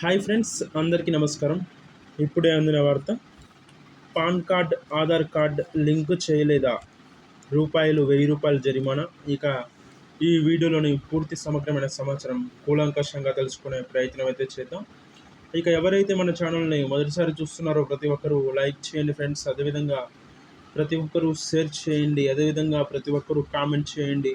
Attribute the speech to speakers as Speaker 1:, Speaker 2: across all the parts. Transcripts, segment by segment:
Speaker 1: Hi friends అందరికీ నమస్కారం. ఇప్పుడే అందిన వార్త PAN card Aadhaar card link చేయలేదా? రూపాయలు వెయ్యి రూపాయలు జరిమానా? ఇక ఈ వీడియోలోని పూర్తి సమగ్రమైన సమాచారం కూలంకషంగా తెలుసుకునే ప్రయత్నం అయితే చేద్దాం. ఇక ఎవరైతే మన ఛానల్ని మొదటిసారి చూస్తున్నారో ప్రతి ఒక్కరూ లైక్ చేయండి ఫ్రెండ్స్. అదేవిధంగా ప్రతి ఒక్కరూ షేర్ చేయండి. అదేవిధంగా ప్రతి ఒక్కరూ కామెంట్ చేయండి.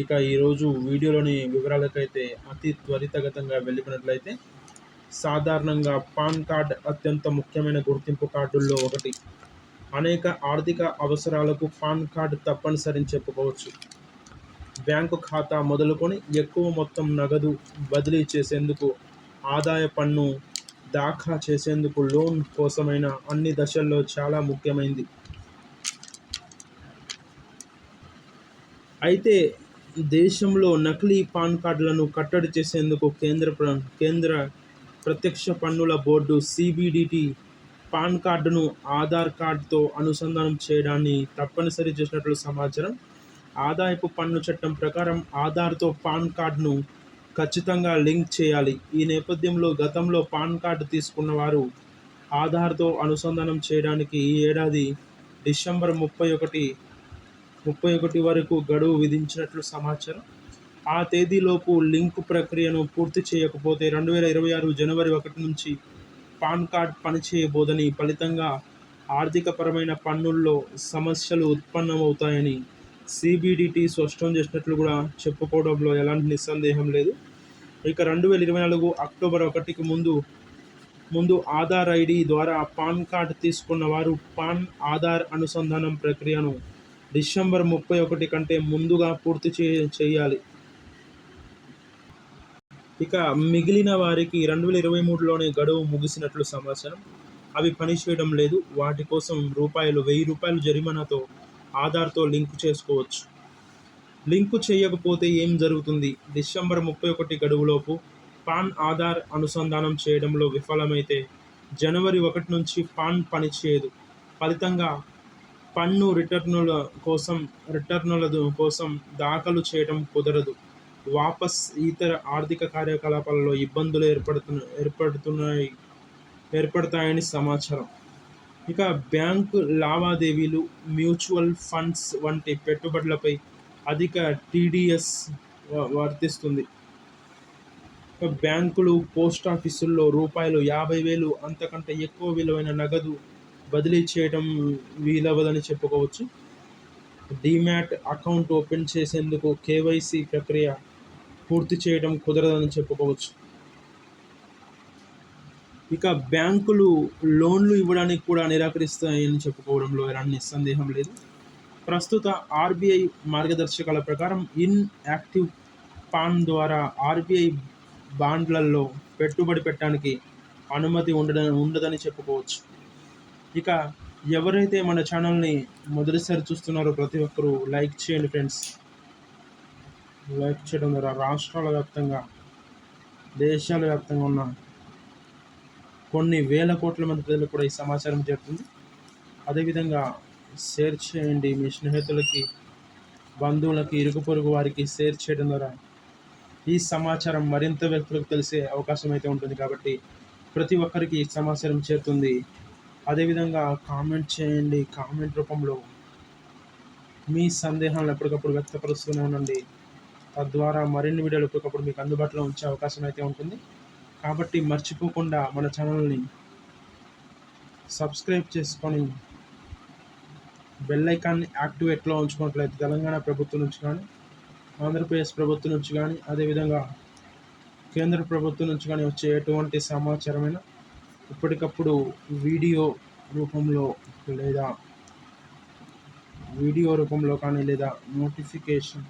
Speaker 1: ఇక ఈరోజు వీడియోలోని వివరాలకైతే అతి త్వరితగతంగా వెళ్ళిపోయినట్లయితే సాధారణంగా పాన్ కార్డ్ అత్యంత ముఖ్యమైన గుర్తింపు కార్డుల్లో ఒకటి. అనేక ఆర్థిక అవసరాలకు పాన్ కార్డ్ తప్పనిసరిని చెప్పుకోవచ్చు. బ్యాంకు ఖాతా మొదలుకొని ఎక్కువ మొత్తం నగదు బదిలీ చేసేందుకు ఆదాయ పన్ను దాఖా చేసేందుకు లోన్ కోసమైన అన్ని దశల్లో చాలా ముఖ్యమైనది అయితే దేశంలో నకిలీ పాన్ కార్డులను కట్టడి చేసేందుకు కేంద్ర కేంద్ర ప్రత్యక్ష పన్నుల బోర్డు సిబిడిటి పాన్ కార్డును ఆధార్ కార్డుతో అనుసంధానం చేయడాన్ని తప్పనిసరి చేసినట్లు సమాచారం. ఆదాయపు పన్ను చట్టం ప్రకారం ఆధార్తో పాన్ కార్డును ఖచ్చితంగా లింక్ చేయాలి. ఈ నేపథ్యంలో గతంలో పాన్ కార్డు తీసుకున్న వారు ఆధార్తో అనుసంధానం చేయడానికి ఈ ఏడాది డిసెంబర్ ముప్పై ఒకటి ముప్పై ఒకటి వరకు గడువు విధించినట్లు సమాచారం. ఆ తేదీలోపు లింక్ ప్రక్రియను పూర్తి చేయకపోతే రెండు వేల ఇరవై ఆరు జనవరి ఒకటి నుంచి పాన్ కార్డ్ పనిచేయబోదని ఫలితంగా ఆర్థికపరమైన పన్నుల్లో సమస్యలు ఉత్పన్నమవుతాయని సిబిడిటి స్పష్టం చేసినట్లు కూడా చెప్పుకోవడంలో ఎలాంటి నిస్సందేహం లేదు. ఇక రెండు వేల ఇరవై నాలుగు అక్టోబర్ ఒకటికి ముందు ముందు ఆధార్ ఐడి ద్వారా పాన్ కార్డ్ తీసుకున్న వారు పాన్ ఆధార్ అనుసంధానం ప్రక్రియను డిసెంబర్ ముప్పై ఒకటి కంటే ముందుగా పూర్తి చే చేయాలి. ఇక మిగిలిన వారికి రెండు వేల ఇరవై మూడులోనే గడువు ముగిసినట్లు సమాచారం. అవి పనిచేయడం లేదు. వాటి కోసం రూపాయలు వెయ్యి రూపాయలు జరిమానాతో ఆధార్తో లింకు చేసుకోవచ్చు. లింకు చేయకపోతే ఏం జరుగుతుంది? డిసెంబర్ ముప్పై ఒకటి గడువులోపు పాన్ ఆధార్ అనుసంధానం చేయడంలో విఫలమైతే జనవరి ఒకటి నుంచి పాన్ పనిచేయదు. ఫలితంగా పన్ను రిటర్నుల కోసం రిటర్నుల కోసం దాఖలు చేయడం కుదరదు. వాపస్ ఇతర ఆర్థిక కార్యకలాపాలలో ఇబ్బందులు ఏర్పడుతున్న ఏర్పడుతున్నాయి ఏర్పడతాయని సమాచారం. ఇక బ్యాంకు లావాదేవీలు మ్యూచువల్ ఫండ్స్ వంటి పెట్టుబడులపై అధిక టీడీఎస్ వర్తిస్తుంది. బ్యాంకులు పోస్ట్ ఆఫీసుల్లో రూపాయలు యాభై వేలు అంతకంటే ఎక్కువ విలువైన నగదు బదిలీ చేయడం వీలవదని చెప్పుకోవచ్చు. డిమ్యాట్ అకౌంట్ ఓపెన్ చేసేందుకు కేవైసీ ప్రక్రియ పూర్తి చేయడం కుదరదని చెప్పుకోవచ్చు. ఇక బ్యాంకులు లోన్లు ఇవ్వడానికి కూడా నిరాకరిస్తాయని చెప్పుకోవడంలో ఎలాంటి నిస్సందేహం లేదు. ప్రస్తుత ఆర్బీఐ మార్గదర్శకాల ప్రకారం ఇన్ యాక్టివ్ పాన్ ద్వారా ఆర్బీఐ బాండ్లలో పెట్టుబడి పెట్టడానికి అనుమతి ఉండడం ఉండదని చెప్పుకోవచ్చు. ఇక ఎవరైతే మన ఛానల్ని మొదటిసారి చూస్తున్నారో ప్రతి ఒక్కరూ లైక్ చేయండి ఫ్రెండ్స్. లైక్ చేయడం ద్వారా రాష్ట్రాల వ్యాప్తంగా దేశాల వ్యాప్తంగా ఉన్న కొన్ని వేల కోట్ల మంది ప్రజలకు కూడా ఈ సమాచారం చేరుతుంది. అదేవిధంగా షేర్ చేయండి మీ స్నేహితులకి బంధువులకి ఇరుగు పొరుగు వారికి షేర్ చేయడం ద్వారా ఈ సమాచారం మరింత వ్యక్తులకు తెలిసే అవకాశం అయితే ఉంటుంది కాబట్టి ప్రతి ఒక్కరికి ఈ సమాచారం చేరుతుంది. అదేవిధంగా కామెంట్ చేయండి కామెంట్ రూపంలో మీ సందేహాలను ఎప్పటికప్పుడు వ్యక్తపరుస్తూనే ఉండండి. తద్వారా మరిన్ని వీడియోలు ఎప్పటికప్పుడు మీకు అందుబాటులో ఉంచే అవకాశం అయితే ఉంటుంది. కాబట్టి మర్చిపోకుండా మన ఛానల్ని సబ్స్క్రైబ్ చేసుకొని బెల్ ఐకాన్ని యాక్టివేట్లో ఉంచుకున్నట్లయితే తెలంగాణ ప్రభుత్వం నుంచి కానీ ఆంధ్రప్రదేశ్ ప్రభుత్వం నుంచి కానీ అదేవిధంగా కేంద్ర ప్రభుత్వం నుంచి కానీ వచ్చే ఎటువంటి సమాచారమైన ఎప్పటికప్పుడు వీడియో రూపంలో లేదా వీడియో రూపంలో కానీ లేదా నోటిఫికేషన్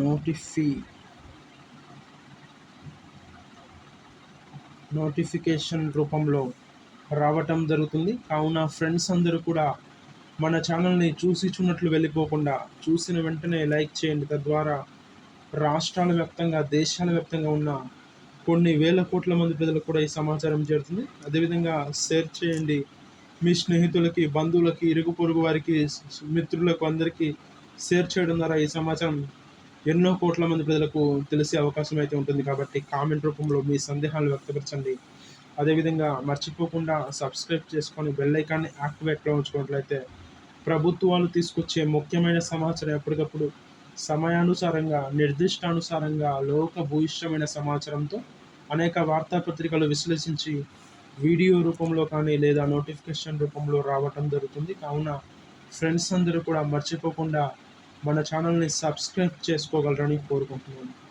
Speaker 1: నోటిఫి నోటిఫికేషన్ రూపంలో రావటం జరుగుతుంది. కావున ఫ్రెండ్స్ అందరూ కూడా మన ఛానల్ని చూసి చూన్నట్లు వెళ్ళిపోకుండా చూసిన వెంటనే లైక్ చేయండి. తద్వారా రాష్ట్రాల వ్యాప్తంగా దేశాల వ్యాప్తంగా ఉన్న కొన్ని వేల కోట్ల మంది ప్రజలకు కూడా ఈ సమాచారం చేరుతుంది. అదేవిధంగా షేర్ చేయండి. మీ స్నేహితులకి బంధువులకి ఇరుగు పొరుగు వారికి మిత్రులకు అందరికీ షేర్ చేయడం ద్వారా ఈ సమాచారం ఎన్నో కోట్ల మంది ప్రజలకు తెలిసే అవకాశం అయితే ఉంటుంది కాబట్టి కామెంట్ రూపంలో మీ సందేహాలు వ్యక్తపరచండి. అదేవిధంగా మర్చిపోకుండా సబ్స్క్రైబ్ చేసుకొని బెల్ ఐకాన్ని యాక్టివేట్లో ఉంచుకున్నట్లయితే ప్రభుత్వాలు తీసుకొచ్చే ముఖ్యమైన సమాచారం ఎప్పటికప్పుడు సమయానుసారంగా నిర్దిష్టానుసారంగా లోక భూయిష్టమైన సమాచారంతో అనేక వార్తాపత్రికలు విశ్లేషించి వీడియో రూపంలో కానీ లేదా నోటిఫికేషన్ రూపంలో రావటం జరుగుతుంది. కావున ఫ్రెండ్స్ అందరూ కూడా మర్చిపోకుండా మన ఛానల్ని సబ్స్క్రైబ్ చేసుకోగలరని కోరుకుంటున్నాను.